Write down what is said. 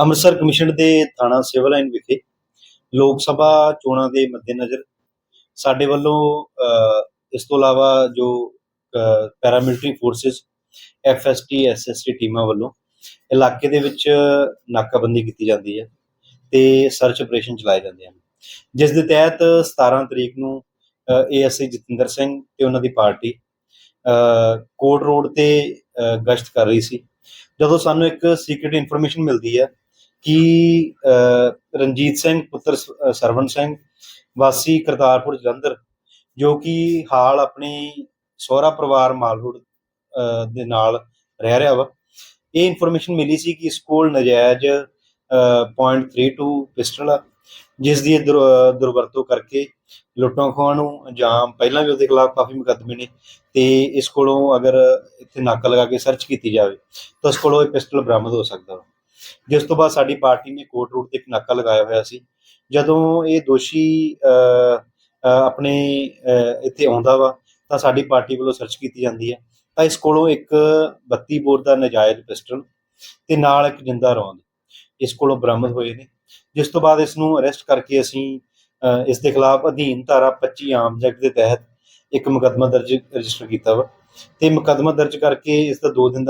Amritsar commission ਦੇ ਥਾਣਾ civil line ਵਿਖੇ ਲੋਕ ਸਭਾ ਚੋਣਾਂ ਦੇ ਮੱਦੇਨਜ਼ਰ ਸਾਡੇ ਵੱਲੋਂ ਇਸ ਤੋਂ ਇਲਾਵਾ ਜੋ ਪੈਰਾਮਿਲਟਰੀ ਫੋਰਸਿਸ ਐਫਐਸਟੀ ਐਸਐਸਟੀ ਟੀਮਾਂ ਵੱਲੋਂ ਇਲਾਕੇ ਦੇ ਵਿੱਚ ਨਾਕਾਬੰਦੀ ਕੀਤੀ ਜਾਂਦੀ ਹੈ ਤੇ ਸਰਚ ਆਪਰੇਸ਼ਨ ਚਲਾਏ ਜਾਂਦੇ ਹਨ। ਜਿਸ ਦੇ ਤਹਿਤ 17 ਤਰੀਕ ਨੂੰ ਏਐਸਆਈ ਜਤਿੰਦਰ ਸਿੰਘ ਤੇ ਉਹਨਾਂ ਦੀ ਪਾਰਟੀ ਕੋਟ ਰੋਡ ਤੇ ਗਸ਼ਤ ਕਰ ਰਹੀ ਸੀ। ਜਦੋਂ ਸਾਨੂੰ ਇੱਕ ਸੀਕ੍ਰੀਟ ਇਨਫੋਰਮੇਸ਼ਨ ਮਿਲਦੀ ਹੈ ਕਿ ਰਣਜੀਤ ਸਿੰਘ ਪੁੱਤਰ ਸ- ਸਰਵਣ ਸਿੰਘ ਵਾਸੀ ਕਰਤਾਰਪੁਰ ਜਲੰਧਰ ਜੋ ਕਿ ਹਾਲ ਆਪਣੀ ਸਹੁਰਾ ਪਰਿਵਾਰ ਮਾਲਰੋਡ ਦੇ ਨਾਲ ਰਹਿ ਰਿਹਾ ਵਾ। ਇਹ ਇਨਫੋਰਮੇਸ਼ਨ ਮਿਲੀ ਸੀ ਕਿ ਇਸ ਕੋਲ ਨਜਾਇਜ਼ ਅ, .32 ਪਿਸਟਲ ਆ ਜਿਸ ਦੀ ਦੁਰ- ਦੁਰਵਰਤੋਂ ਕਰਕੇ ਲੁੱਟਾਂ ਖੋਹਾਂ ਨੂੰ ਅੰਜਾਮ ਪਹਿਲਾਂ ਵੀ ਉਹਦੇ ਖਿਲਾਫ ਕਾਫੀ ਮੁਕੱਦਮੇ ਨੇ ਤੇ ਇਸ ਕੋਲੋਂ ਅਗਰ ਇੱਥੇ ਨਾਕਾ ਲਗਾ ਕੇ ਸਰਚ ਕੀਤੀ ਜਾਵੇ ਤਾਂ ਉਸ ਕੋਲੋਂ ਇਹ ਪਿਸਟਲ ਬਰਾਮਦ ਹੋ ਸਕਦਾ ਵਾ। ਜਿਸ ਤੋਂ ਬਾਅਦ ਸਾਡੀ ਪਾਰਟੀ ਨੇ ਕੋਟ ਰੋਡ ਤੇ ਇੱਕ ਨਾਕਾ ਲਗਾਇਆ ਹੋਇਆ ਸੀ। ਜਦੋਂ ਇਹ ਦੋਸ਼ੀ ਆਪਣੇ ਇੱਥੇ ਆਉਂਦਾ ਵਾ ਤਾਂ ਸਾਡੀ ਪਾਰਟੀ ਵੱਲੋਂ ਸਰਚ ਕੀਤੀ ਜਾਂਦੀ ਹੈ। ਤਾਂ ਇਸ ਕੋਲੋਂ ਇੱਕ 32 ਬੋਰ ਦਾ ਨਜਾਇਜ਼ ਪਿਸਟਲ ਤੇ ਨਾਲ ਇੱਕ ਜਿੰਦਾ ਰੌਂਦ ਇਸ ਕੋਲੋਂ ਬਰਾਮਦ ਹੋਏ ਨੇ। ਜਿਸ ਤੋਂ ਬਾਅਦ ਇਸ ਨੂੰ ਅਰੈਸਟ ਕਰਕੇ ਅਸੀਂ ਅਹ, ਇਸ ਦੇ ਖਿਲਾਫ ਅਧੀਨ ਧਾਰਾ 25 ਆਮ ਐਕਟ ਦੇ ਤਹਿਤ ਇੱਕ ਮੁਕੱਦਮਾ ਦਰਜ ਰਜਿਸਟਰ ਕੀਤਾ ਵਾ। ਤੇ ਮੁਕੱਦਮਾ ਦਰਜ ਕਰਕੇ ਇਸ ਦਾ 2 ਦਿਨ ਦਾ